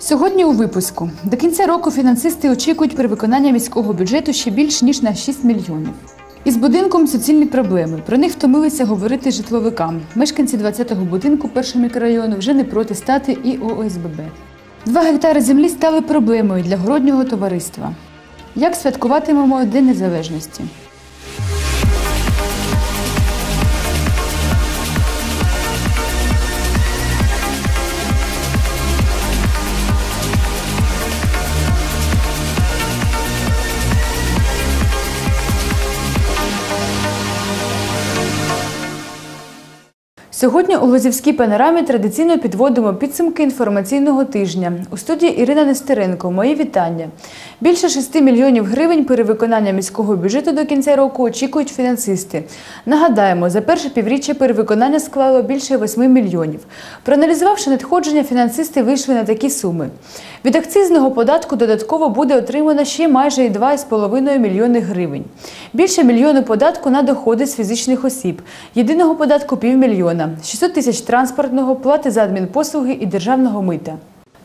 Сьогодні у випуску до кінця року фінансисти очікують перевиконання міського бюджету ще більш ніж на 6 мільйонів. Із будинком суцільні проблеми. Про них втомилися говорити житловикам. Мешканці 20-го будинку першого мікрорайону вже не проти стати і ОСББ. Два гектари землі стали проблемою для городнього товариства. Як святкуватимемо День Незалежності? Сьогодні у Лозівській панорамі традиційно підводимо підсумки інформаційного тижня. У студії Ірина Нестеренко. Мої вітання. Більше 6 мільйонів гривень перевиконання міського бюджету до кінця року очікують фінансисти. Нагадаємо, за перше півріччя перевиконання склало більше 8 мільйонів. Проаналізувавши надходження, фінансисти вийшли на такі суми. Від акцизного податку додатково буде отримано ще майже 2,5 мільйони гривень. Більше мільйону податку на доходи з фізичних осіб, єдиного податку півмільйона, 600 тисяч транспортного, плати за адмінпослуги і державного мита.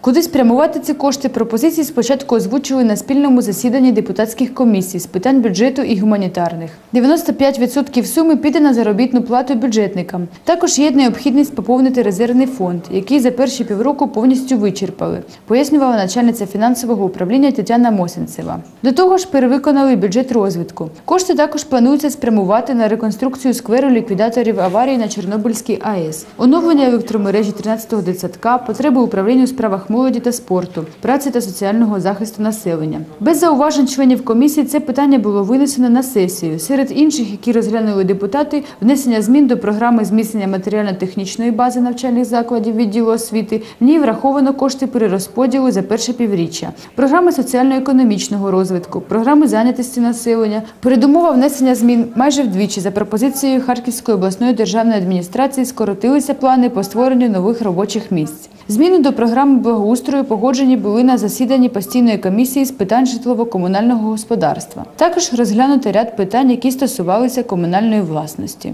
Куди спрямувати ці кошти пропозиції спочатку озвучили на спільному засіданні депутатських комісій з питань бюджету і гуманітарних. 95% суми піде на заробітну плату бюджетникам. Також є необхідність поповнити резервний фонд, який за перші півроку повністю вичерпали, пояснювала начальниця фінансового управління Тетяна Мосенцева. До того ж, перевиконали бюджет розвитку. Кошти також планується спрямувати на реконструкцію скверу ліквідаторів аварії на Чорнобильській АЕС, оновлення електромережі 13-го дитсадка, потреби управління у справах молоді та спорту, праці та соціального захисту населення. Без зауважень членів комісії це питання було винесено на сесію. Серед інших, які розглянули депутати, внесення змін до програми зміцнення матеріально-технічної бази навчальних закладів відділу освіти. В ній враховано кошти перерозподілу за перше півріччя, програми соціально-економічного розвитку, програми зайнятості населення. Передумова внесення змін майже вдвічі за пропозицією Харківської обласної державної адміністрації скоротилися плани по створенню нових робочих місць. Зміни до програми благоустрою погоджені були на засіданні постійної комісії з питань житлово-комунального господарства. Також розглянути ряд питань, які стосувалися комунальної власності.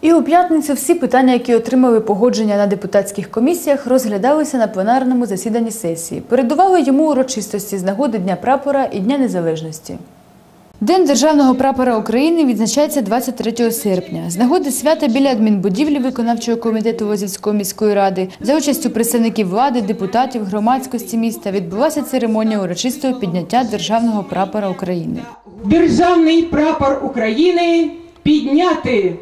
І у п'ятницю всі питання, які отримали погодження на депутатських комісіях, розглядалися на пленарному засіданні сесії. Передували йому урочистості з нагоди Дня прапора і Дня Незалежності. День державного прапора України відзначається 23 серпня. З нагоди свята біля адмінбудівлі виконавчого комітету Лозівської міської ради за участю представників влади, депутатів, громадськості міста відбулася церемонія урочистого підняття державного прапора України. Державний прапор України підняти.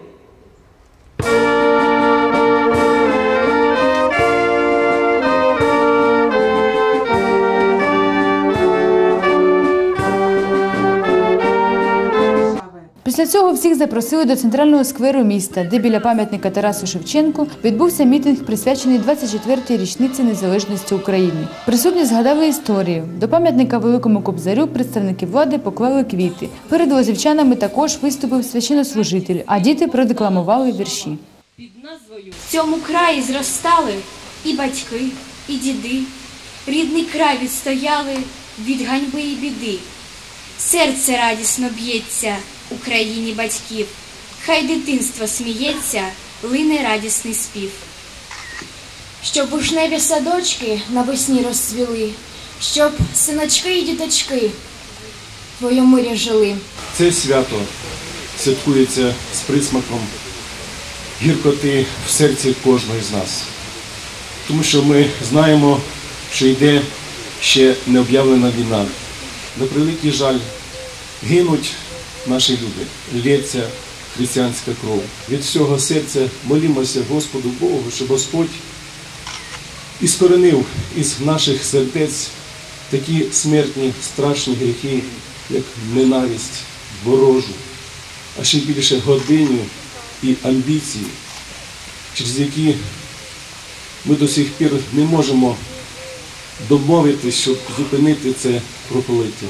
Після всіх запросили до центрального скверу міста, де біля пам'ятника Тарасу Шевченку відбувся мітинг, присвячений 24-й річниці незалежності України. Присутні згадали історію. До пам'ятника Великому Кобзарю представники влади поклали квіти. Перед лозівчанами також виступив священнослужитель, а діти продекламували вірші. В цьому краї зростали і батьки, і діди, рідний край відстояли від ганьби і біди. Серце радісно б'ється Україні батьків, хай дитинство сміється, лине радісний спів. Щоб вишневі садочки навесні розцвіли, щоб синочки і діточки в твоєму мирі жили. Це свято святкується з присмаком гіркоти в серці кожного з нас. Тому що ми знаємо, що йде ще не об'явлена війна. На превеликий жаль, гинуть наші люди, лється християнська кров. Від всього серця молімося Господу Богу, щоб Господь іскоренив із наших сердець такі смертні, страшні гріхи, як ненависть, ворожу, а ще більше гординю і амбіції, через які ми до сих пір не можемо домовитись, щоб зупинити це проповиття.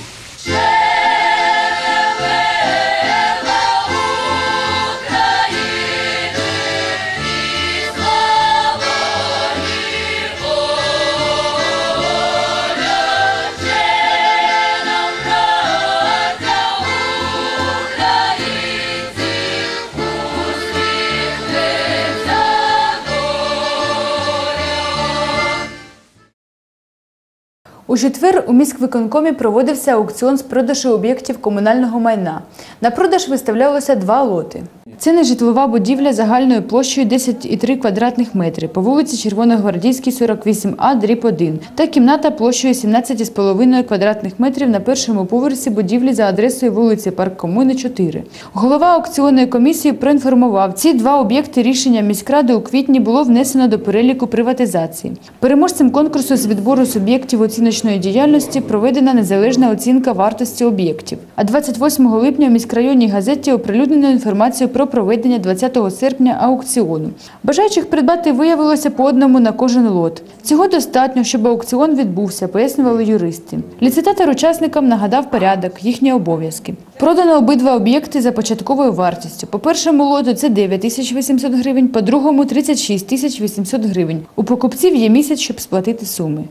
У четвер у міськвиконкомі проводився аукціон з продажу об'єктів комунального майна. На продаж виставлялося два лоти. Це нежитлова будівля загальною площею 10,3 квадратних метри по вулиці Червоногвардійській, 48А, дріб 1 та кімната площею 17,5 квадратних метрів на першому поверсі будівлі за адресою вулиці Парк Комуни, 4. Голова аукціонної комісії проінформував, ці два об'єкти рішення міськради у квітні було внесено до переліку приватизації. Переможцем конкурсу з відбору суб'єктів оціночної діяльності проведена незалежна оцінка вартості об'єктів. А 28 липня у міськрайонній газеті оприлюднено інформацію про проведення 20 серпня аукціону. Бажаючих придбати виявилося по одному на кожен лот. Цього достатньо, щоб аукціон відбувся, пояснювали юристи. Ліцитатор учасникам нагадав порядок, їхні обов'язки. Продано обидва об'єкти за початковою вартістю. По першому лоту це 9 тисяч 800 гривень, по другому 36 тисяч 800 гривень. У покупців є місяць, щоб сплатити суми.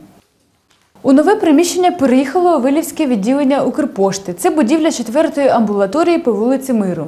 У нове приміщення переїхало Вилівське відділення Укрпошти. Це будівля четвертої амбулаторії по вулиці Миру.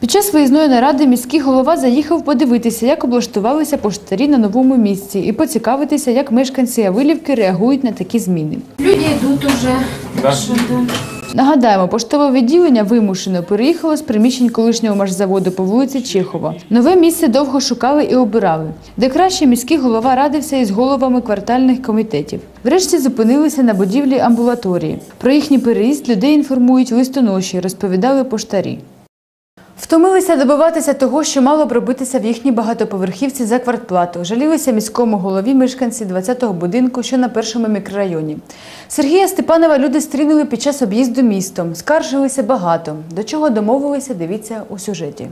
Під час виїзної наради міський голова заїхав подивитися, як облаштувалися поштарі на новому місці, і поцікавитися, як мешканці Авилівки реагують на такі зміни. Люди йдуть уже. Так да. Нагадаємо, поштове відділення вимушено переїхало з приміщень колишнього машзаводу по вулиці Чехова. Нове місце довго шукали і обирали, де краще міський голова радився із головами квартальних комітетів. Врешті зупинилися на будівлі амбулаторії. Про їхній переїзд людей інформують листоноші, розповідали поштарі. Втомилися добиватися того, що мало б робитися в їхній багатоповерхівці за квартплату. Жалілися міському голові мешканці 20-го будинку, що на першому мікрорайоні. Сергія Степанова люди стрінули під час об'їзду містом. Скаржилися багато. До чого домовилися, дивіться у сюжеті.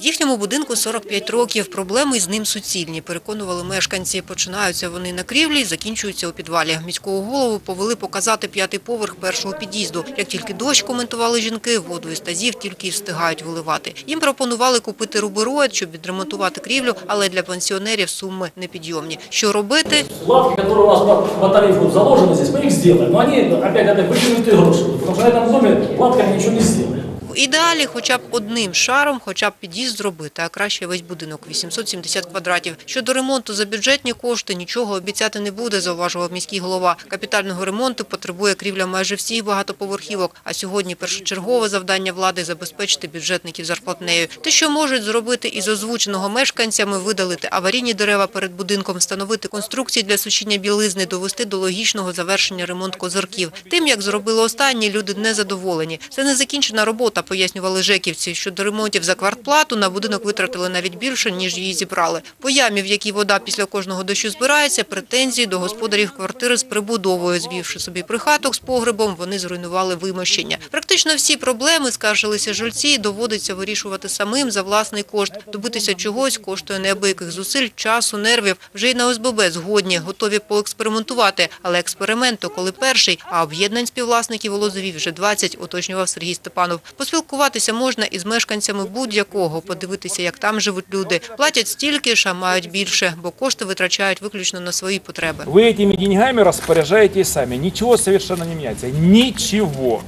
Їхньому будинку 45 років. Проблеми з ним суцільні, переконували мешканці. Починаються вони на крівлі і закінчуються у підвалі. Міського голову повели показати п'ятий поверх першого під'їзду. Як тільки дощ, коментували жінки, воду із тазів тільки й встигають виливати. Їм пропонували купити рубероїд, щоб відремонтувати крівлю, але для пенсіонерів суми непідйомні. Що робити? Лавки, которые у нас по, по тарифу заложены здесь, мы их сделаем. Но они, опять, это выкинутые гроши. Потому что на этом доме лавками ничего не сделаем. Ідеалі хоча б одним шаром, хоча б під'їзд зробити, а краще весь будинок – 870 квадратів. Щодо ремонту за бюджетні кошти нічого обіцяти не буде, зауважував міський голова. Капітального ремонту потребує крівля майже всіх багатоповерхівок, а сьогодні першочергове завдання влади – забезпечити бюджетників зарплатнею. Те, що можуть зробити із озвученого мешканцями, видалити аварійні дерева перед будинком, встановити конструкції для сушіння білизни, довести до логічного завершення ремонт козирків. Тим, як зробили останні, люди незадоволені. Це не закінчена робота, пояснювали жеківці. Щодо ремонтів за квартплату, на будинок витратили навіть більше, ніж її зібрали. По ямі, в якій вода після кожного дощу збирається, претензії до господарів квартири з прибудовою. Звівши собі прихаток з погребом, вони зруйнували вимощення. Практично всі проблеми, скаржилися жильці, доводиться вирішувати самим за власний кошт. Добитися чогось коштує неабияких зусиль, часу, нервів. Вже й на ОСББ згодні, готові поекспериментувати. Але експеримент то коли перший, а об'єднань співвласників у Лозові вже 20, уточнював Сергій Степанов. Поспілкуватися можна із мешканцями будь-якого, подивитися, як там живуть люди. Платять стільки ж, а мають більше, бо кошти витрачають виключно на свої потреби. Ви цими деньгами распоряжаетесь самі. Нічого совершенно не міняється. Нічого.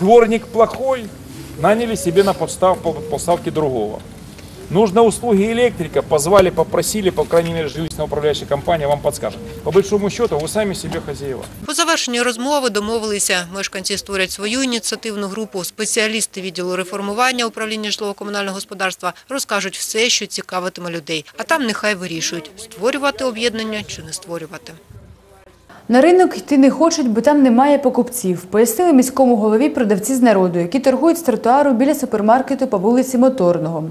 Дворник плохой, наняли себе на подстав, по другого. Нужно услуги электрика, позвали, попросили, по крайней мере, жилищно-управляющая компания вам подскажет. По большому счету, вы сами себе хозяева. По завершенню розмови домовилися. Мешканці створять свою ініціативну групу. Спеціалісти відділу реформування управління житлово-комунального господарства розкажуть все, що цікавитиме людей. А там нехай вирішують, створювати об'єднання чи не створювати. На ринок йти не хочуть, бо там немає покупців, пояснили міському голові продавці з народу, які торгують з тротуару біля супермаркету по вулиці Моторного.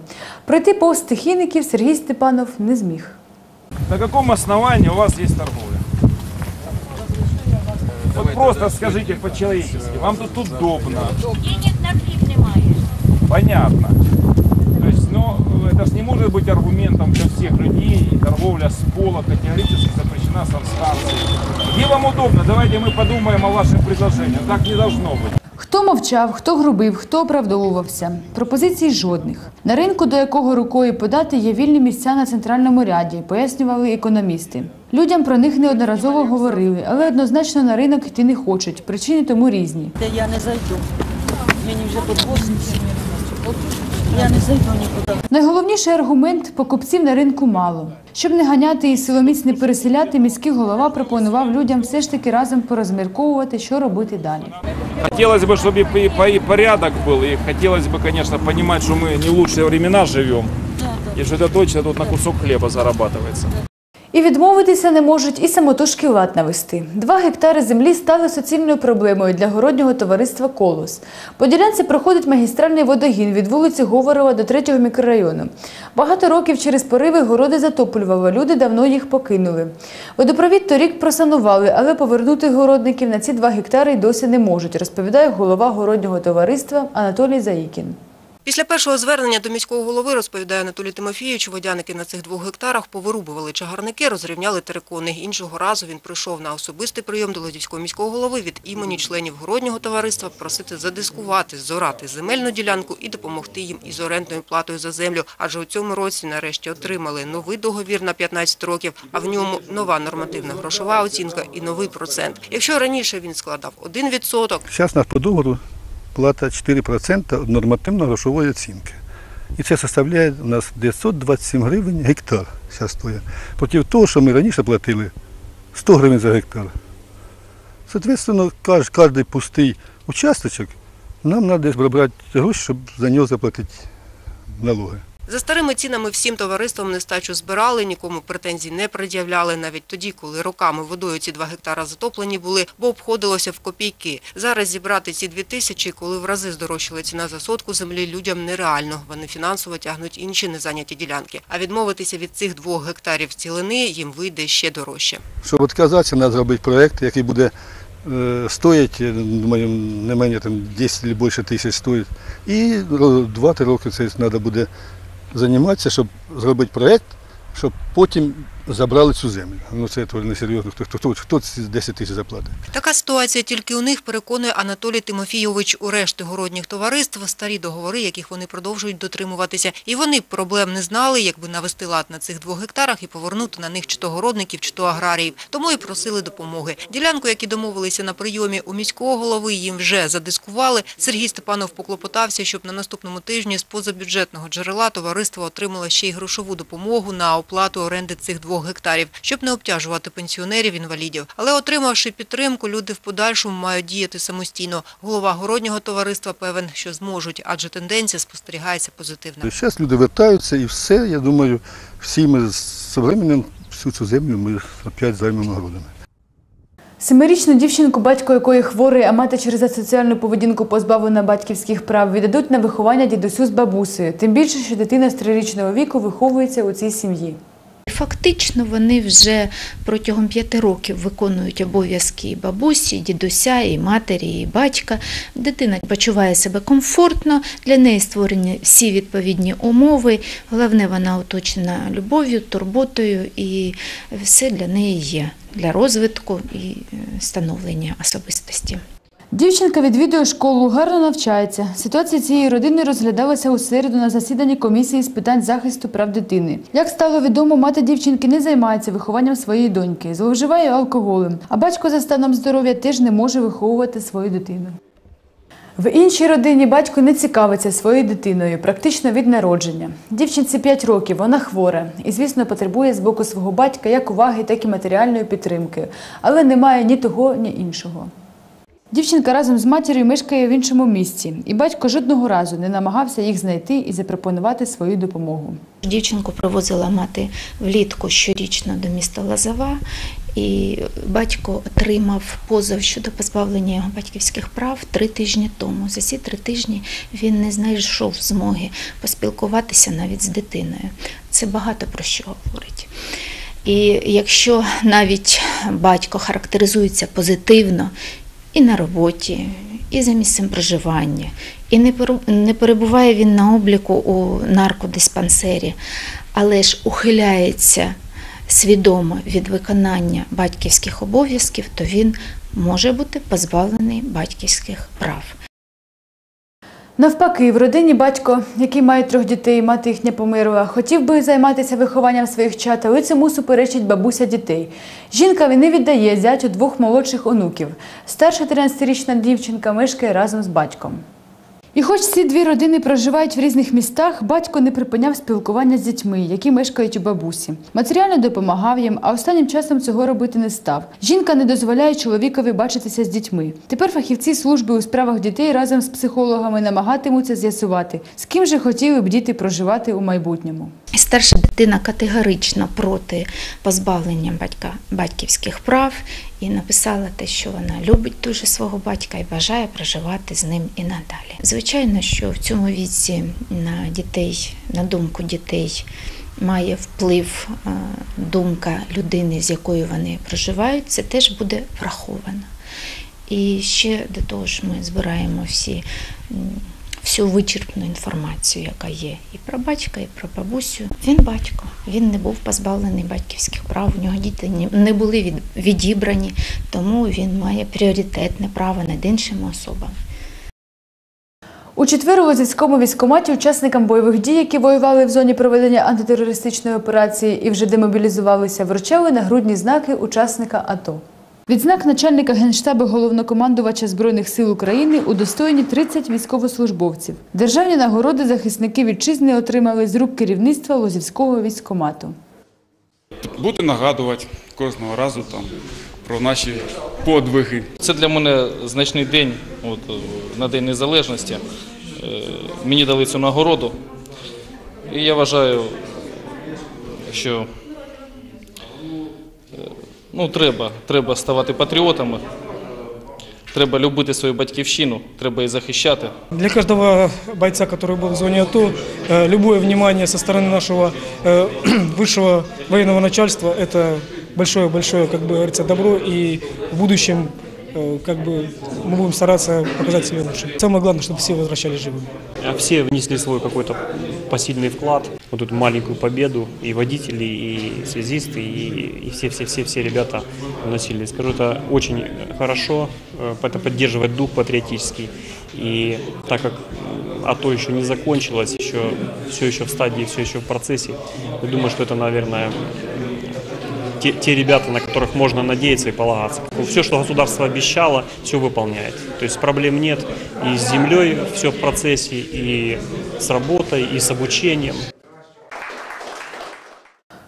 Пройти повз стихійників Сергій Степанов не зміг. На каком основании у вас есть торговля? Вот просто скажите по-человечески, вам тут удобно. Денег на хліб немає. Понятно То есть, ну, это же не может быть аргументом для всех людей, и торговля с пола категорически запрещена санстанцией. Где вам удобно? Давайте мы подумаем о вашем предложении. Так не должно быть. Хто мовчав, хто грубив, хто оправдовувався. Пропозицій жодних. На ринку, до якого рукою подати, є вільні місця на центральному ряді, пояснювали економісти. Людям про них неодноразово говорили, але однозначно на ринок йти не хочуть. Причини тому різні. Де я не зайду. Мені вже по 80. Я не зайду нікуди. Найголовніший аргумент покупців на ринку мало. Щоб не ганяти і силоміць не переселяти, міський голова пропонував людям все ж таки разом порозмірковувати, що робити далі. Хотелось бы, чтобы и, и по- и порядок был, и хотелось бы, конечно, понимать, что мы не в лучшие времена живем, и что это точно тут на кусок хлеба зарабатывается. І відмовитися не можуть, і самотужки лад навести. Два гектари землі стали суцільною проблемою для городнього товариства «Колос». По ділянці проходить магістральний водогін від вулиці Говорова до третього мікрорайону. Багато років через пориви городи затоплювало, люди давно їх покинули. Водопровід торік просанували, але повернути городників на ці два гектари досі не можуть, розповідає голова городнього товариства Анатолій Заїкін. Після першого звернення до міського голови, розповідає Анатолій Тимофійович, водяники на цих двох гектарах повирубували чагарники, розрівняли терикони. Іншого разу він прийшов на особистий прийом до Лодівського міського голови від імені членів городнього товариства просити задискувати, зорати земельну ділянку і допомогти їм із орендною платою за землю. Адже у цьому році нарешті отримали новий договір на 15 років, а в ньому нова нормативна грошова оцінка і новий процент. Якщо раніше він складав 1%, Зараз у нас по договору плата 4% нормативно-грошової оцінки. І це составляє у нас 927 гривень гектар зараз стоїть. Проти того, що ми раніше платили 100 гривень за гектар. Соответственно, кожен пустий участочок нам треба брати гроші, щоб за нього заплатити налоги. За старими цінами всім товариствам нестачу збирали, нікому претензій не пред'являли, навіть тоді, коли роками водою ці два гектара затоплені були, бо обходилося в копійки. Зараз зібрати ці дві тисячі, коли в рази здорожчала ціна за сотку землі, людям нереально. Вони фінансово тягнуть інші незайняті ділянки. А відмовитися від цих двох гектарів цілини їм вийде ще дорожче. Щоб відказатися, треба зробити проєкт, який буде е, стоїть, думаю, не менше там, 10 або більше тисяч стоїть. І 2-3 роки це треба буде займатися, щоб зробити проєкт, щоб потім забрали цю землю. Ну це то несерйозно. Хто, хто, хто, хто ці 10 тисяч заплатить? Така ситуація тільки у них, переконує Анатолій Тимофійович. У решти городніх товариств старі договори, яких вони продовжують дотримуватися. І вони проблем не знали, якби навести лад на цих двох гектарах і повернути на них чи то городників, чи то аграріїв. Тому і просили допомоги. Ділянку, які домовилися на прийомі у міського голови, їм вже задискували. Сергій Степанов поклопотався, щоб на наступному тижні з позабюджетного джерела товариство отримало ще й грошову допомогу на оплату оренди цих двох гектарів, щоб не обтяжувати пенсіонерів-інвалідів. Але отримавши підтримку, люди в подальшому мають діяти самостійно. Голова городнього товариства певен, що зможуть, адже тенденція спостерігається позитивна. Зараз люди вертаються і все, я думаю, всі ми з временем всю цю землю ми опять займемо городами. Семирічну дівчинку, батько якої хворий, а мати через асоціальну поведінку позбавлена батьківських прав, віддадуть на виховання дідусю з бабусею. Тим більше, що дитина з трирічного віку виховується у цій сім'ї. Фактично вони вже протягом п'яти років виконують обов'язки і бабусі, і дідуся, і матері, і батька. Дитина почуває себе комфортно, для неї створені всі відповідні умови. Головне, вона оточена любов'ю, турботою, і все для неї є для розвитку і е, становлення особистості. Дівчинка відвідує школу, гарно навчається. Ситуація цієї родини розглядалася у середу на засіданні комісії з питань захисту прав дитини. Як стало відомо, мати дівчинки не займається вихованням своєї доньки, зловживає алкоголем. А батько за станом здоров'я теж не може виховувати свою дитину. В іншій родині батько не цікавиться своєю дитиною, практично від народження. Дівчинці 5 років, вона хвора і, звісно, потребує з боку свого батька як уваги, так і матеріальної підтримки, але немає ні того, ні іншого. Дівчинка разом з матір'ю мешкає в іншому місці, і батько жодного разу не намагався їх знайти і запропонувати свою допомогу. Дівчинку привозила мати влітку щорічно до міста Лазова, і батько отримав позов щодо позбавлення його батьківських прав три тижні тому. За ці три тижні він не знайшов змоги поспілкуватися навіть з дитиною. Це багато про що говорить. І якщо навіть батько характеризується позитивно і на роботі, і за місцем проживання, і не перебуває він на обліку у наркодиспансері, але ж ухиляється свідомо від виконання батьківських обов'язків, то він може бути позбавлений батьківських прав. Навпаки, в родині батько, який має трьох дітей, мати їхня помирила, хотів би займатися вихованням своїх чат, але цьому суперечить бабуся дітей. Жінка не віддає зятю двох молодших онуків. Старша 13-річна дівчинка мешкає разом з батьком. І хоч ці дві родини проживають в різних містах, батько не припиняв спілкування з дітьми, які мешкають у бабусі. Матеріально допомагав їм, а останнім часом цього робити не став. Жінка не дозволяє чоловікові бачитися з дітьми. Тепер фахівці служби у справах дітей разом з психологами намагатимуться з'ясувати, з ким же хотіли б діти проживати у майбутньому. Старша дитина категорично проти позбавлення батька батьківських прав і написала те, що вона любить дуже свого батька і бажає проживати з ним і надалі. Звичайно, що в цьому віці на дітей, на думку дітей. Має вплив е, думка людини, з якою вони проживають, це теж буде враховано. І ще до того ж ми збираємо всі всю вичерпну інформацію, яка є і про батька, і про бабусю. Він батько, він не був позбавлений батьківських прав. У нього діти не були від- відібрані, тому він має пріоритетне право над іншими особами. У четвер у Лозівському військкоматі учасникам бойових дій, які воювали в зоні проведення антитерористичної операції і вже демобілізувалися, вручали нагрудні знаки учасника АТО. Відзнак начальника Генштабу головнокомандувача Збройних сил України удостоєні 30 військовослужбовців. Державні нагороди захисники вітчизни отримали з рук керівництва Лозівського військкомату. Бути нагадувати кожного разу там про наші подвиги. Це для мене значний день, от, на День Незалежності. Е, Мені дали цю нагороду. І я вважаю, що ну, треба, треба ставати патріотами, треба любити свою батьківщину, треба її захищати. Для каждого бойца, который был в зоне АТО, э, любое внимание со стороны нашего э, высшего военного начальства – это большое-большое, как бы говорится, добро, и в будущем э, как бы мы будем стараться показать себя лучше. Самое главное, чтобы все возвращались живыми. А Все внесли свой какой-то посильный вклад вот эту маленькую победу. И водители, и связисты, и, все-все-все-все ребята вносили. Скажу, это очень хорошо, э, это поддерживает дух патриотический. И так как АТО еще не закончилось, еще, все еще в стадии, все еще в процессе, я думаю, что это, наверное, те, те ребята, на которых можно надеяться и полагаться. Все, что государство обещало, все выполняет. То есть проблем нет и с землей все в процессе, и с работой, и с обучением.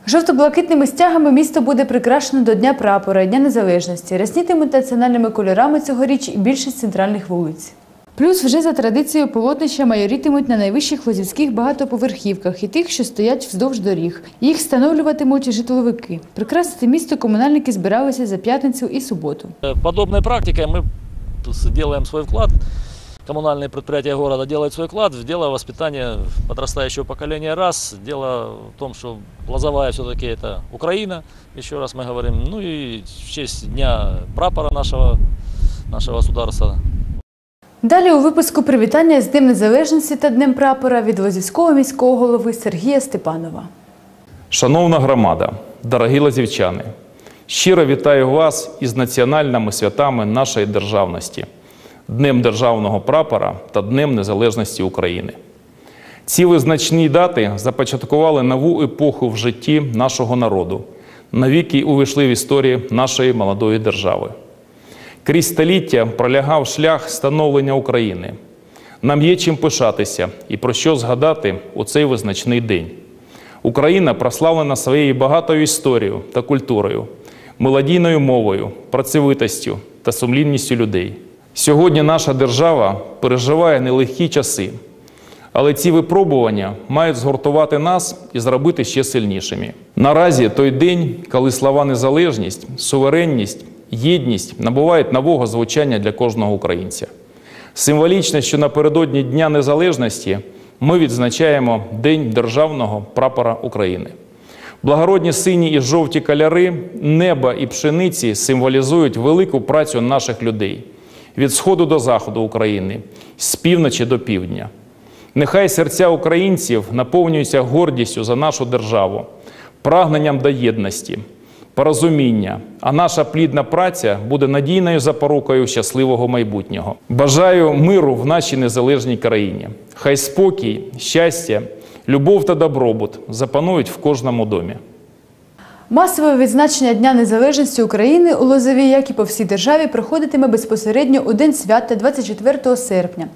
Жовто-блакитними стягами місто буде прикрашено до Дня прапора Дня Незалежності. Ряснітимуть національними кольорами цьогоріч і більшість центральних вулиць. Плюс вже за традицією полотнища майорітимуть на найвищих лозівських багатоповерхівках і тих, що стоять вздовж доріг. Їх встановлюватимуть житловики. Прикрасити місто комунальники збиралися за п'ятницю і суботу. Подобной практикой мы делаем свой вклад. Коммунальные предприятия города делают свой вклад в дело воспитания подрастающего поколения раз. Дело в том, что Лозовая все-таки это Украина, еще раз мы говорим. Ну и в честь дня прапора нашего, нашего государства Далі у випуску привітання з Днем Незалежності та Днем прапора від Лозівського міського голови Сергія Степанова. Шановна громада, дорогі лазівчани, щиро вітаю вас із національними святами нашої державності, Днем Державного прапора та Днем Незалежності України. Ці визначні дати започаткували нову епоху в житті нашого народу, навіки увійшли в історію нашої молодої держави. Крізь століття пролягав шлях становлення України. Нам є чим пишатися і про що згадати у цей визначний день. Україна прославлена своєю багатою історією та культурою, мелодійною мовою, працьовитостю та сумлінністю людей. Сьогодні наша держава переживає нелегкі часи, але ці випробування мають згуртувати нас і зробити ще сильнішими. Наразі той день, коли слова незалежність, суверенність, єдність набувають нового звучання для кожного українця. Символічно, що напередодні Дня Незалежності ми відзначаємо День Державного прапора України. Благородні сині і жовті кольори неба і пшениці символізують велику працю наших людей від сходу до заходу України, з півночі до півдня. Нехай серця українців наповнюються гордістю за нашу державу, прагненням до єдності, порозуміння, а наша плідна праця буде надійною запорукою щасливого майбутнього. Бажаю миру в нашій незалежній країні. Хай спокій, щастя, любов та добробут запанують в кожному домі. Масове відзначення Дня Незалежності України у Лозові, як і по всій державі, проходитиме безпосередньо у день свята 24 серпня.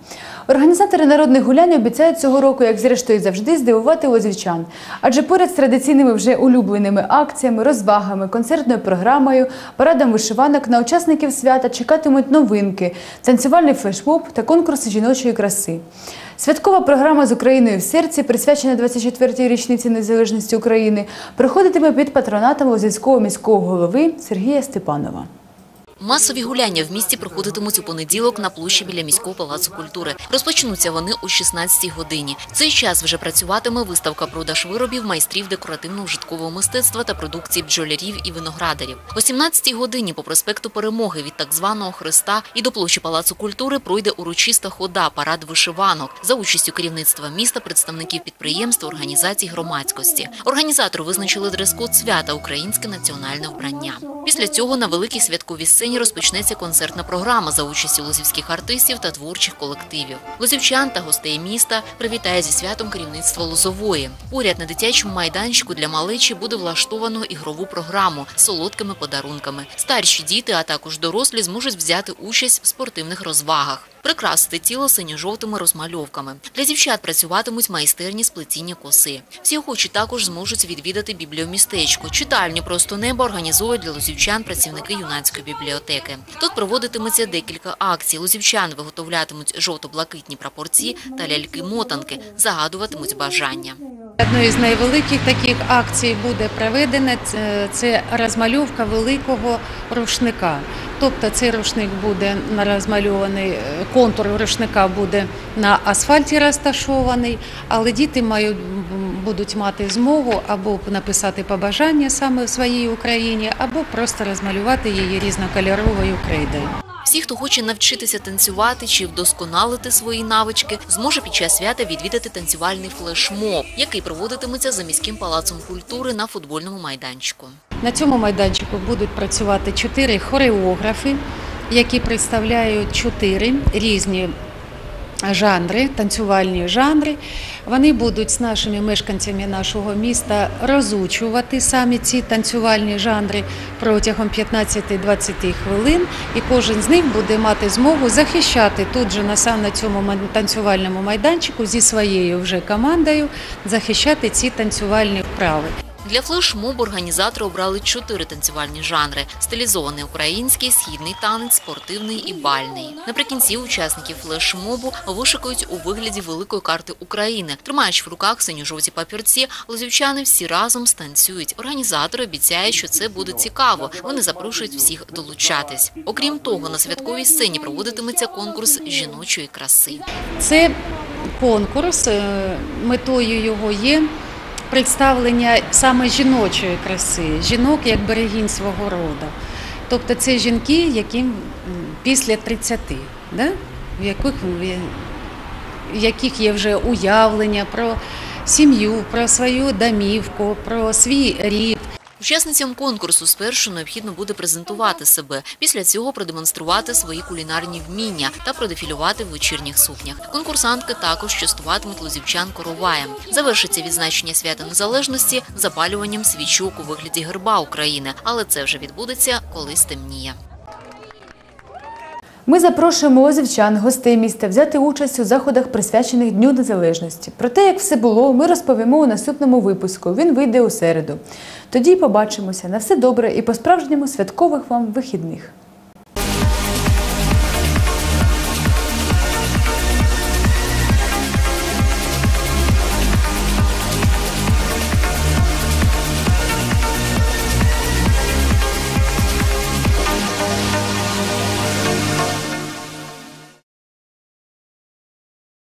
Організатори народних гулянь обіцяють цього року, як зрештою завжди, здивувати лозівчан. Адже поряд з традиційними вже улюбленими акціями, розвагами, концертною програмою, парадом вишиванок на учасників свята чекатимуть новинки, танцювальний флешмоб та конкурси жіночої краси. Святкова програма з Україною в серці, присвячена 24-й річниці незалежності України, проходитиме під патронатом Лозівського міського голови Сергія Степанова. Масові гуляння в місті проходитимуть у понеділок на площі біля міського палацу культури. Розпочнуться вони о 16-й годині. Цей час вже працюватиме виставка продаж виробів майстрів декоративно-ужиткового мистецтва та продукції бджолярів і виноградарів. О 17-й годині по проспекту Перемоги від так званого Христа і до площі палацу культури пройде урочиста хода, парад вишиванок за участю керівництва міста, представників підприємств, організацій громадськості. Організатори визначили дрес-код свята українське національне вбрання. Після цього на великій святковій сцені розпочнеться концертна програма за участю лозівських артистів та творчих колективів. Лозівчан та гостей міста привітає зі святом керівництво Лозової. Поряд на дитячому майданчику для малечі буде влаштовано ігрову програму з солодкими подарунками. Старші діти, а також дорослі зможуть взяти участь в спортивних розвагах. Прикрасити тіло синьо-жовтими розмальовками. Для дівчат працюватимуть майстерні з коси. Всі охочі також зможуть відвідати бібліомістечко. Читальню просто небо організовують для лозівчан працівники юнацької бібліотеки. Тут проводитиметься декілька акцій. Лозівчан виготовлятимуть жовто-блакитні прапорці та ляльки-мотанки, загадуватимуть бажання. Одною з найвеликих таких акцій буде проведена це розмальовка великого рушника. Тобто цей рушник буде розмальований, е, контур рушника буде на асфальті розташований, але діти мають, будуть мати змогу або написати побажання саме в своїй Україні, або просто розмалювати її різнокольоровою крейдою. Всі, хто хоче навчитися танцювати чи вдосконалити свої навички, зможе під час свята відвідати танцювальний флешмоб, який проводитиметься за міським палацом культури на футбольному майданчику. На цьому майданчику будуть працювати чотири хореографи, які представляють чотири різні жанри, танцювальні жанри. Вони будуть з нашими мешканцями нашого міста розучувати самі ці танцювальні жанри протягом 15-20 хвилин, і кожен з них буде мати змогу захищати тут же на сам на цьому танцювальному майданчику зі своєю вже командою захищати ці танцювальні вправи. Для флешмобу організатори обрали чотири танцювальні жанри: стилізований український, східний танець, спортивний і бальний. Наприкінці учасників флешмобу вишикують у вигляді великої карти України. Тримаючи в руках синьо-жовті папірці, лозівчани всі разом станцюють. Організатори обіцяють, що це буде цікаво. Вони запрошують всіх долучатись. Окрім того, на святковій сцені проводитиметься конкурс жіночої краси. Це конкурс, е, метою його є представлення саме жіночої краси, жінок як берегінь свого роду. Тобто це жінки, яким після 30, да? в яких, в яких є вже уявлення про сім'ю, про свою домівку, про свій рід. Учасницям конкурсу спершу необхідно буде презентувати себе, після цього продемонструвати свої кулінарні вміння та продефілювати в вечірніх сукнях. Конкурсантки також частуватимуть лозівчан короваєм. Завершиться відзначення свята незалежності запалюванням свічок у вигляді герба України, але це вже відбудеться, коли стемніє. Ми запрошуємо лозівчан, гостей міста взяти участь у заходах, присвячених Дню Незалежності. Про те, як все було, ми розповімо у наступному випуску. Він вийде у середу. Тоді побачимося. На все добре і по-справжньому святкових вам вихідних.